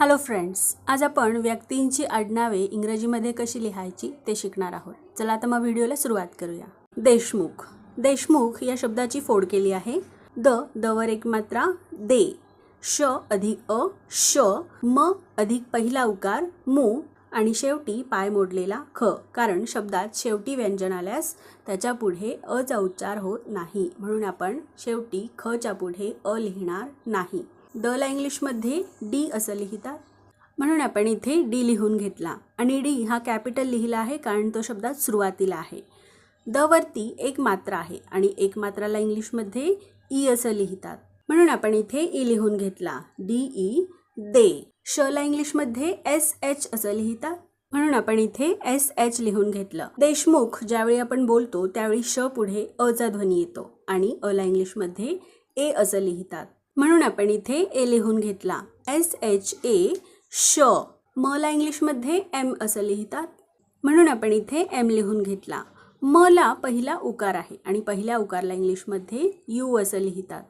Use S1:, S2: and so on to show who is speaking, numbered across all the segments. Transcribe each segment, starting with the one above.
S1: Hello friends आज आपण व्यक्तींची आडनावे इंग्रजीमध्ये कशी लिहायची ते शिकणार आहोत. चला आता मग व्हिडिओला सुरुवात करूया. देशमुख. देशमुख या शब्दाची फोड केली आहे. द दवर एक मात्रा दे. श अधिक अ. श म अधिक पहिला उकार. मू आणि शेवटी पाय मोडलेला ख. कारण शब्दात शेवटी व्यंजन आल्यास त्याच्या पुढे अचा उच्चार होत नाही. म्हणून आपण शेवटी खच्या पुढे अ लिहिणार नाही. द ला इंग्लिशमध्ये डी असं लिहितात. म्हणून आपण इथे डी लिहून घेतला. आणि डी हा कॅपिटल लिहिला आहे कारण तो शब्दात सुरुवातीला आहे. द वरती एक मात्रा आहे आणि एक मात्राला इंग्लिशमध्ये ई असं लिहितात. म्हणून आपण इथे ई लिहून घेतला. डी ई दे. श ला इंग्लिशमध्ये एस एच असं लिहितात. म्हणून आपण इथे एस एच लिहून घेतलं. देशमुख ज्यावेळी आपण बोलतो त्यावेळी श पुढे अचा ध्वनी येतो आणि अ ला इंग्लिशमध्ये ए असं लिहितात. म्हणून आपण इथे ए लिहून घेतला. एस एच ए श. म ला इंग्लिशमध्ये एम असं लिहितात. म्हणून आपण इथे एम लिहून घेतला. म ला पहिला उकार आहे आणि पहिल्या उकारला इंग्लिशमध्ये यू असं लिहितात.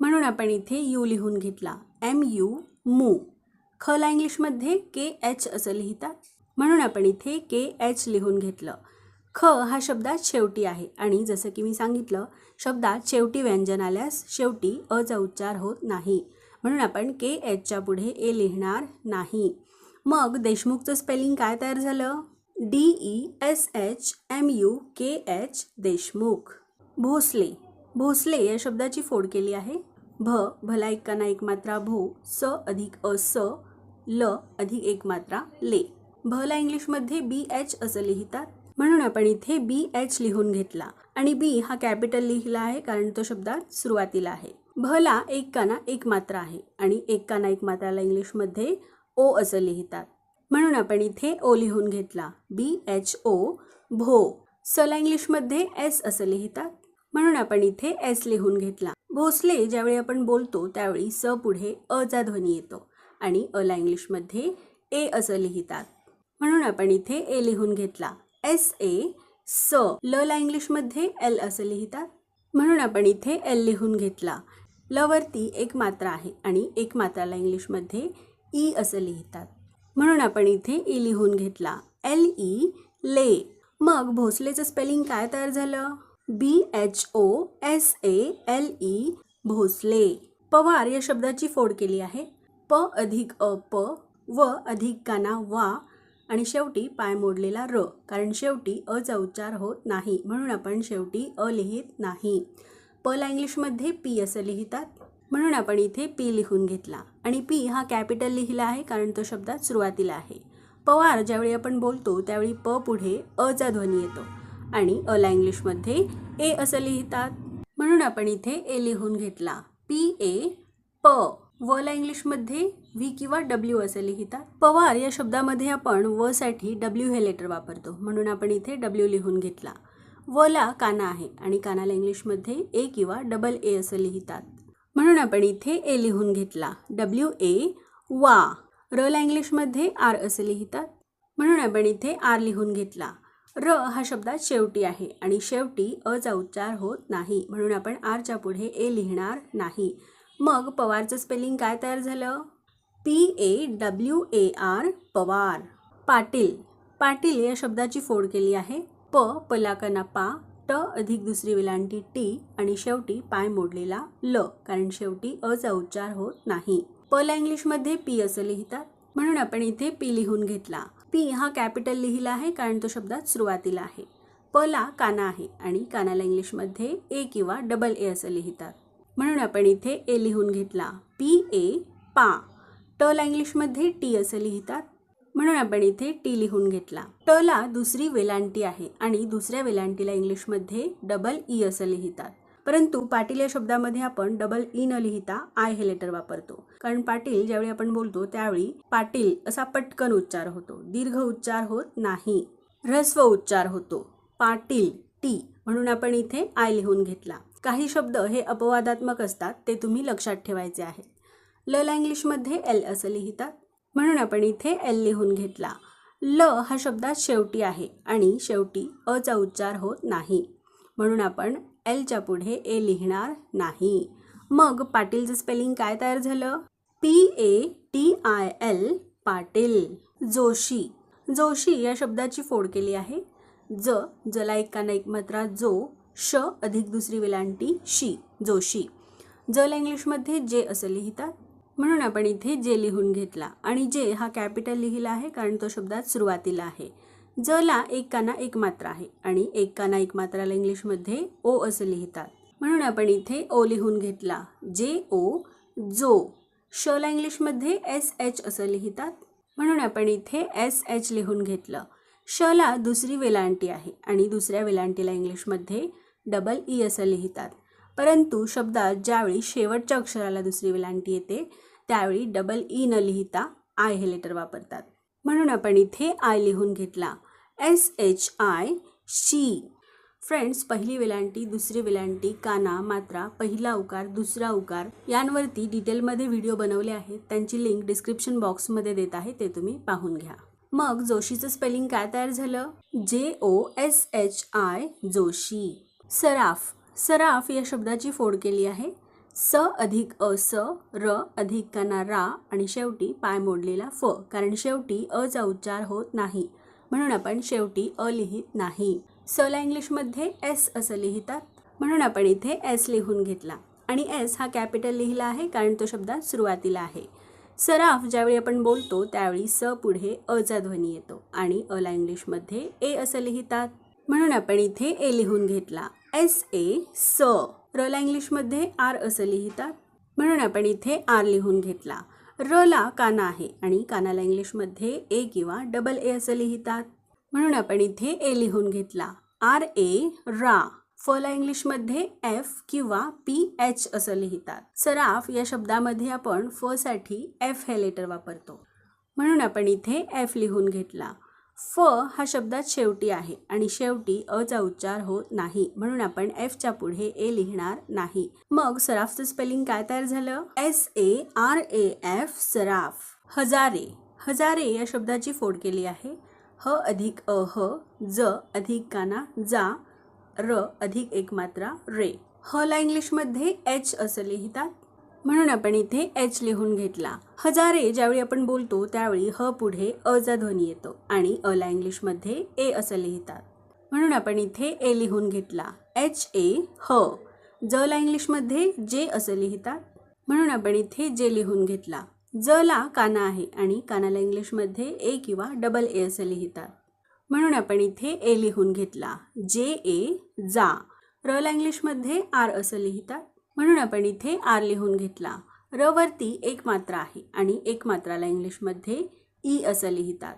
S1: म्हणून आपण इथे यू लिहून घेतला. एम यू मू. ख ला इंग्लिशमध्ये के एच असं लिहितात. म्हणून आपण इथे के एच लिहून घेतलं. ख हा शब्दात शेवटी आहे. आणि जसं की मी सांगितलं शब्दात शेवटी व्यंजन आल्यास शेवटी अचा उच्चार होत नाही. म्हणून आपण के एचच्या पुढे ए लिहिणार नाही. मग देशमुखचं स्पेलिंग काय तयार झालं? D E S H M U K H Deshmukh. Bhosale. Bhosale या शब्दाची फोड केली आहे. भ भला एक काना एक मात्रा भो स अधिक अ स ल अधिक एक मात्रा ले. भला इंग्लिशमध्ये बी एच असं लिहितात. म्हणून आपण इथे बी एच लिहून घेतला. आणि बी हा कॅपिटल लिहिला आहे कारण तो शब्दात सुरुवातीला आहे. भला एक काना एक मात्रा आहे आणि एक काना एक मात्राला इंग्लिशमध्ये ओ असं लिहितात. म्हणून आपण इथे ओ लिहून घेतला. बी एच ओ भो सला इंग्लिशमध्ये एस असं लिहितात. म्हणून आपण इथे एस लिहून घेतला. भोसले ज्यावेळी आपण बोलतो त्यावेळी स पुढे अचा ध्वनी येतो आणि अला इंग्लिशमध्ये ए असं लिहितात. म्हणून आपण इथे ए लिहून घेतला. एस ए स. ल ला इंग्लिशमध्ये एल असं लिहितात. म्हणून आपण इथे एल लिहून घेतला. ल वरती एक मात्रा आहे आणि एक मात्राला इंग्लिशमध्ये ई असं लिहितात. म्हणून आपण इथे ई लिहून घेतला. एल ई ले. मग भोसलेचं स्पेलिंग काय तयार झालं? B H O S A L E Bhosale. Pawar या शब्दाची फोड केली आहे. प अधिक अ प व अधिक काना वा. आणि शेवटी पाय मोडलेला र कारण शेवटी अचा उच्चार होत नाही म्हणून आपण शेवटी अ लिहित नाही. प इंग्लिशमध्ये पी असं लिहितात म्हणून आपण इथे पी लिहून घेतला. आणि पी हा कॅपिटल लिहिला आहे कारण तो शब्दात सुरुवातीला आहे. पवार ज्यावेळी आपण बोलतो त्यावेळी प पुढे अचा ध्वनी येतो. आणि अला इंग्लिशमध्ये ए असं लिहितात म्हणून आपण इथे ए लिहून घेतला. पी ए प. व इंग्लिशमध्ये व्ही किंवा डब्ल्यू असं लिहितात. पवार या शब्दामध्ये आपण व साठी डब्ल्यू हे लेटर वापरतो. म्हणून आपण इथे डब्ल्यू लिहून घेतला. व ला काना आहे आणि कानाला इंग्लिशमध्ये ए किंवा डबल ए असं लिहितात. म्हणून आपण इथे ए लिहून घेतला. डब्ल्यू ए वा. र ला इंग्लिशमध्ये आर असं लिहितात. म्हणून आपण इथे आर लिहून घेतला. र हा शब्दात शेवटी आहे आणि शेवटी अचा उच्चार होत नाही. म्हणून आपण आरच्या पुढे ए लिहिणार नाही. मग पवारचं स्पेलिंग काय तयार झालं? P A W A R Pawar. Patil. Patil या शब्दाची फोड केली आहे. प पलाकना पा ट अधिक दुसरी वेलांटी टी आणि शेवटी पाय मोडलेला ल कारण शेवटी अचा उच्चार होत नाही. प ला इंग्लिशमध्ये पी असं लिहितात. म्हणून आपण इथे पी लिहून घेतला. पी हा कॅपिटल लिहिला आहे कारण तो शब्दात सुरुवातीला आहे. प ला काना आहे आणि कानाला इंग्लिशमध्ये ए किंवा डबल ए असं लिहितात. म्हणून आपण इथे ए लिहून घेतला. पी ए पा. टल इंग्लिशमध्ये टी असं लिहितात. म्हणून आपण इथे टी लिहून घेतला. टला दुसरी वेलांटी आहे आणि दुसऱ्या वेलांटीला इंग्लिशमध्ये डबल ई असं लिहितात. परंतु पाटील या शब्दामध्ये आपण डबल ई न लिहिता आय हे लेटर वापरतो. कारण पाटील ज्यावेळी आपण बोलतो त्यावेळी पाटील असा पटकन उच्चार होतो. दीर्घ उच्चार होत नाही. ह्रस्व उच्चार होतो. पाटील टी. म्हणून आपण इथे आय लिहून घेतला. काही शब्द हे अपवादात्मक असतात ते तुम्ही लक्षात ठेवायचे आहेत ल लँग्लिशमध्ये एल असं लिहितात. म्हणून आपण इथे एल लिहून घेतला. ल हा शब्दात शेवटी आहे आणि शेवटी अचा उच्चार होत नाही. म्हणून आपण एलच्या पुढे ए लिहिणार नाही. मग पाटीलचं स्पेलिंग काय तयार झालं? P A T I L Patil. Joshi. Joshi या शब्दाची फोड केली आहे. ज जला एक काना एक मात्रा जो श अधिक दुसरी वेलांटी शी जोशी जल इंग्लिशमध्ये जे असं लिहितात. म्हणून आपण इथे जे लिहून घेतला. आणि जे हा कॅपिटल लिहिला आहे कारण तो शब्दात सुरुवातीला आहे. जला एक काना एक मात्रा आहे. आणि एक काना एक मात्राला इंग्लिशमध्ये ओ असं लिहितात. म्हणून आपण इथे ओ लिहून घेतला. जे ओ जो. शला इंग्लिशमध्ये एस एच असं लिहितात. म्हणून आपण इथे एस एच लिहून घेतलं. शला दुसरी वेलांटी आहे. आणि दुसऱ्या वेलांटीला इंग्लिशमध्ये डबल ई असं लिहितात. परंतु शब्दात ज्यावेळी शेवटच्या अक्षराला दुसरी वेलांटी येते त्यावेळी डबल ई न लिहिता आय हे लेटर वापरतात. म्हणून आपण इथे आय लिहून घेतला. एस एच आय शी फ्रेंड्स पहिली वेलांटी दुसरी वेलांटी काना मात्रा पहिला उकार दुसरा उकार यांवरती डिटेलमध्ये व्हिडिओ बनवले आहेत. त्यांची लिंक डिस्क्रिप्शन बॉक्समध्ये देत आहे ते तुम्ही पाहून घ्या. मग जोशीचं स्पेलिंग काय तयार झालं? J O S H I Joshi. Saraf. Saraf या शब्दाची फोड केली आहे. स अधिक अ स र अधिक काना रा आणि शेवटी पाय मोडलेला फ कारण शेवटी अचा उच्चार होत नाही. म्हणून आपण शेवटी अ लिहित नाही. सला इंग्लिशमध्ये एस असं लिहितात. म्हणून आपण इथे एस लिहून घेतला. आणि एस हा कॅपिटल लिहिला आहे कारण तो शब्दात सुरुवातीला आहे. सराफ ज्यावेळी आपण बोलतो त्यावेळी स पुढे अचा ध्वनी येतो आणि अला इंग्लिशमध्ये ए असं लिहितात. म्हणून आपण इथे ए लिहून घेतला. एस ए स. रला इंग्लिशमध्ये आर असं लिहितात. म्हणून आपण इथे आर लिहून घेतला. रला काना आहे आणि कानाला इंग्लिशमध्ये ए किंवा डबल ए असं लिहितात. म्हणून आपण इथे ए लिहून घेतला. आर ए रा. फला इंग्लिशमध्ये एफ किंवा पी एच असं लिहितात. सराफ या शब्दामध्ये आपण फसाठी एफ हे लेटर वापरतो. म्हणून आपण इथे एफ लिहून घेतला. फ हा शब्दात शेवटी आहे आणि शेवटी अचा उच्चार होत नाही म्हणून आपण एफच्या पुढे ए लिहिणार नाही. मग सराफचं स्पेलिंग काय तयार झालं? S A R A F Saraf. Hazare. Hazare या शब्दाची फोड केली आहे. ह अधिक अ ह ज अधिक काना जा र अधिक एक मात्रा रे. ह ला इंग्लिशमध्ये एच असं लिहितात. म्हणून आपण इथे एच लिहून घेतला. हजारे ज्यावेळी आपण बोलतो त्यावेळी ह पुढे अचा ध्वनी येतो आणि अला इंग्लिशमध्ये ए असं लिहितात. म्हणून आपण इथे ए लिहून घेतला. एच ए ह. जला इंग्लिशमध्ये जे असं लिहितात. म्हणून आपण इथे जे लिहून घेतला. जला काना आहे आणि कानाला इंग्लिशमध्ये ए किंवा डबल ए असं लिहितात. म्हणून आपण इथे ए लिहून घेतला. जे ए जा. रला इंग्लिशमध्ये आर असं लिहितात. म्हणून आपण इथे आर लिहून घेतला. र वरती एक मात्रा आहे आणि एक मात्राला इंग्लिशमध्ये ई असं लिहितात.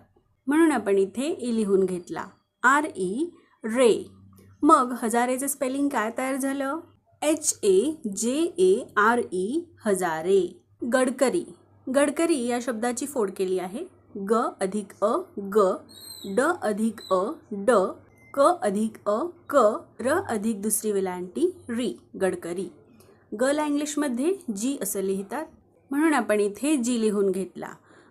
S1: म्हणून आपण इथे ई लिहून घेतला. आर ई रे. मग हजारेचं स्पेलिंग काय तयार झालं? H A J A R E Hazare. Gadkari. Gadkari या शब्दाची फोड केली आहे. ग अधिक अ ग. ड अधिक अ ड. क अधिक अ क. र अधिक दुसरी वेलांटी री. गडकरी. गला इंग्लिशमध्ये जी असं लिहितात म्हणून आपण इथे जी लिहून घेतला.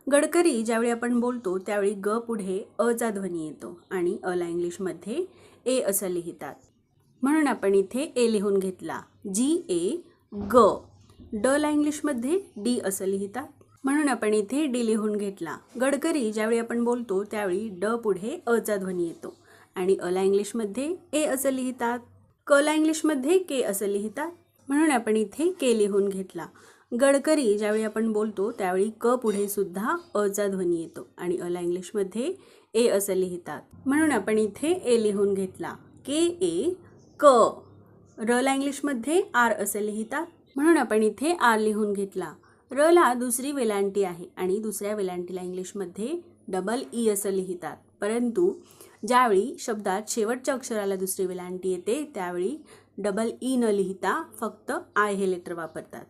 S1: गडकरी ज्यावेळी आपण बोलतो त्यावेळी ग पुढे अचा ध्वनी येतो आणि अला इंग्लिशमध्ये ए असं लिहितात. म्हणून आपण इथे ए लिहून घेतला. जी ए ग. डला इंग्लिशमध्ये डी असं लिहितात. म्हणून आपण इथे डी लिहून घेतला. गडकरी ज्यावेळी आपण बोलतो त्यावेळी ड पुढे अचा ध्वनी येतो आणि अला इंग्लिशमध्ये ए असं लिहितात. कला इंग्लिशमध्ये के असं लिहितात. म्हणून आपण इथे के लिहून घेतला. गडकरी ज्यावेळी आपण बोलतो त्यावेळी क पुढे सुद्धा अचा ध्वनी येतो आणि अला इंग्लिशमध्ये ए असं लिहितात. म्हणून आपण इथे ए लिहून घेतला. के ए क. रला इंग्लिशमध्ये आर असं लिहितात. म्हणून आपण इथे आर लिहून घेतला. रला दुसरी वेलांटी आहे आणि दुसऱ्या वेलांटीला इंग्लिशमध्ये डबल ई असं लिहितात. परंतु ज्यावेळी शब्दात शेवटच्या अक्षराला दुसरी वेलांटी येते त्यावेळी डबल ई न लिहिता फक्त आय हे लेटर वापरतात.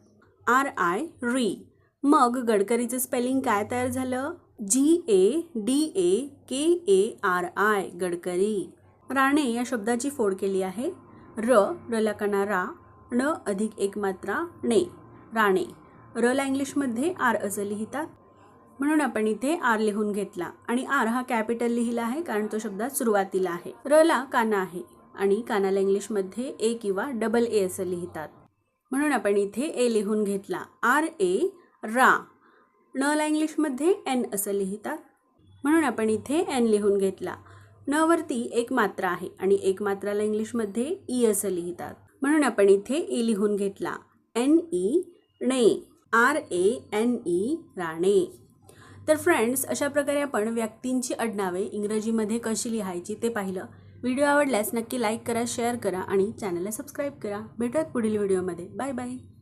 S1: आर आय री मग गडकरीचं स्पेलिंग काय तयार झालं? G A D A K A R I Gadkari. Rane या शब्दाची फोड केली आहे. र रला कणा रा ण अधिक एक मात्रा ने. राणे रला इंग्लिशमध्ये आर असं लिहितात. म्हणून आपण इथे आर लिहून घेतला. आणि आर हा कॅपिटल लिहिला आहे कारण तो शब्दात सुरुवातीला आहे. रला काना आहे. आणि कानाला इंग्लिशमध्ये ए किंवा डबल ए असं लिहितात. म्हणून आपण इथे ए लिहून घेतला. आर ए रा. नला इंग्लिशमध्ये एन असं लिहितात. म्हणून आपण इथे एन लिहून घेतला. न वरती एक मात्रा आहे आणि एक मात्राला इंग्लिशमध्ये ई असं लिहितात. म्हणून आपण इथे ई लिहून घेतला. N E णे R A N E Rane. तर फ्रेंड्स अशा प्रकारे आपण व्यक्तींची आडनावे इंग्रजीमध्ये कशी लिहायची ते पाहिलं. व्हिडिओ आवडल्यास नक्की लाईक करा शेअर करा आणि चॅनलला सबस्क्राईब करा. भेटूयात पुढील व्हिडिओमध्ये. Bye bye.